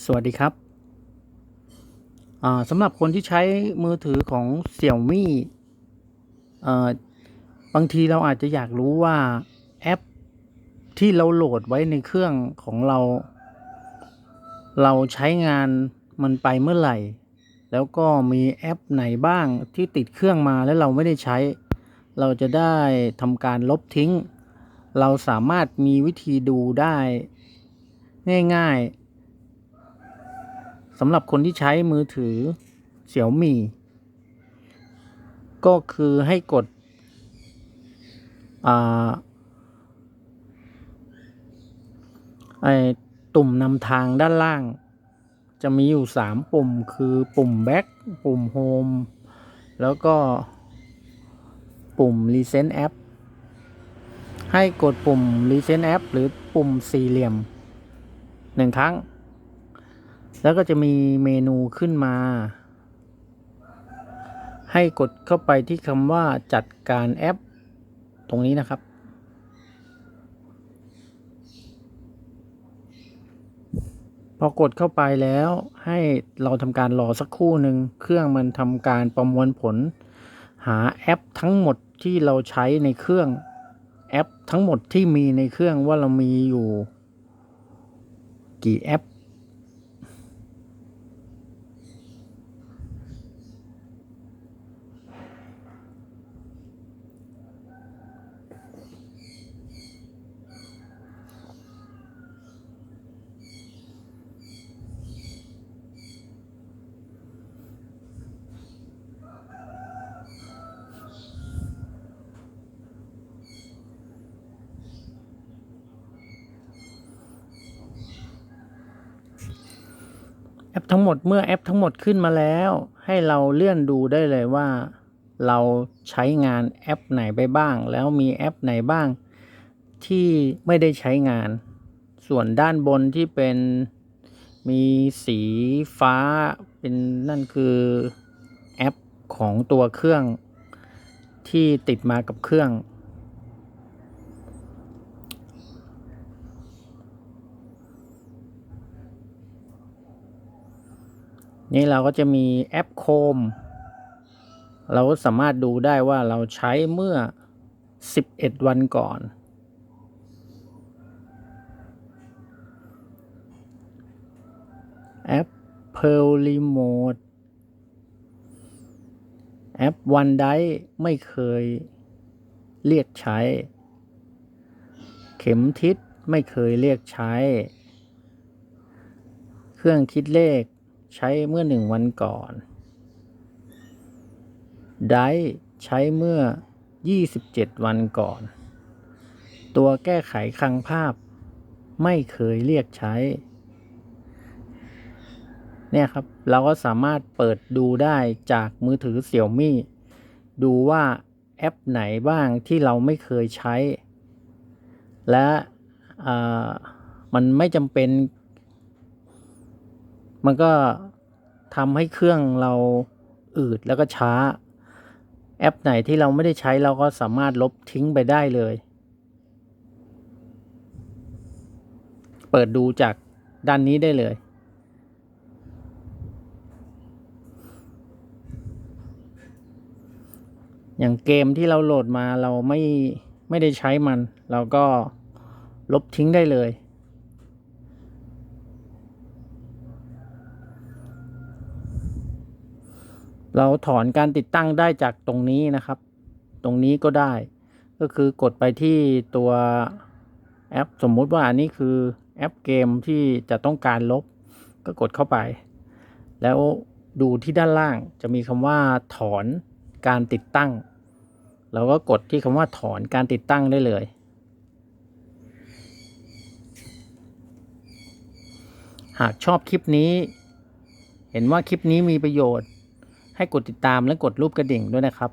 สวัสดีครับสำหรับคนที่ใช้มือถือของ Xiaomi เอ่บางทีเราอาจจะอยากรู้ว่าแอปที่เราโหลดไว้ในเครื่องของเรา เราใช้งานมันไปเมื่อไหร่ แล้วก็มีแอปไหนบ้างที่ติดเครื่องมาแล้วเราไม่ได้ใช้ เราจะได้ทำการลบทิ้ง เราสามารถมีวิธีดูได้ง่ายๆ สำหรับคนที่ใช้มือถือเสี่ยวมี่ก็คือให้กดไอตุ่มนำทางด้านล่าง จะมีอยู่สามปุ่มคือปุ่ม Back ปุ่ม Home แล้วก็ปุ่ม Recent App ให้กดปุ่ม Recent App หรือปุ่มสี่เหลี่ยมหนึ่งครั้ง แล้วก็จะมีเมนูขึ้นมา ให้กดเข้าไปที่คำว่าจัดการแอป ตรงนี้นะครับ พอกดเข้าไปแล้วให้เราทำการรอสักครู่หนึ่งเครื่องมันทำการประมวลผล หาแอปทั้งหมดที่เราใช้ในเครื่องแอปทั้งหมดที่มีในเครื่องว่าเรามีอยู่ กี่แอป แอปทั้งหมดเมื่อแอปทั้งหมดขึ้นมาแล้ว ให้เราเลื่อนดูได้เลยว่า เราใช้งานแอปไหนไปบ้าง แล้วมีแอปไหนบ้าง ที่ไม่ได้ใช้งาน ส่วนด้านบนที่เป็นมีสีฟ้าเป็นนั่นคือแอปของตัวเครื่องที่ติดมากับเครื่อง นี่เราก็จะมีแอปโคม เราสามารถดูได้ว่าเราใช้เมื่อ 11 วันก่อน แอป Pearl Remote แอป One d i ไม่เคยเรียกใช้ เข็มทิศไม่เคยเรียกใช้ เครื่องคิดเลข ใช้เมื่อหนึ่งวันก่อน ได้ใช้เมื่อ 27 วันก่อน ตัวแก้ไขคลังภาพไม่เคยเรียกใช้ เนี่ยครับ เราก็สามารถเปิดดูได้จากมือถือเสี่ยวมี่ดูว่าแอปไหนบ้างที่เราไม่เคยใช้ และมันไม่จำเป็น มันก็ทำให้เครื่องเราอืดแล้วก็ช้า แอปไหนที่เราไม่ได้ใช้เราก็สามารถลบทิ้งไปได้เลย เปิดดูจากด้านนี้ได้เลย อย่างเกมที่เราโหลดมาเราไม่ไม่ได้ใช้มัน เราก็ลบทิ้งได้เลย เราถอนการติดตั้งได้จากตรงนี้นะครับ ตรงนี้ก็ได้ ก็คือกดไปที่ตัวแอป สมมุติว่าอันนี้คือแอปเกมที่จะต้องการลบ ก็กดเข้าไป แล้วดูที่ด้านล่างจะมีคำว่าถอนการติดตั้ง เราก็กดที่คำว่าถอนการติดตั้งได้เลย หากชอบคลิปนี้ เห็นว่าคลิปนี้มีประโยชน์ ให้กดติดตามและกดรูปกระดิ่งด้วยนะครับ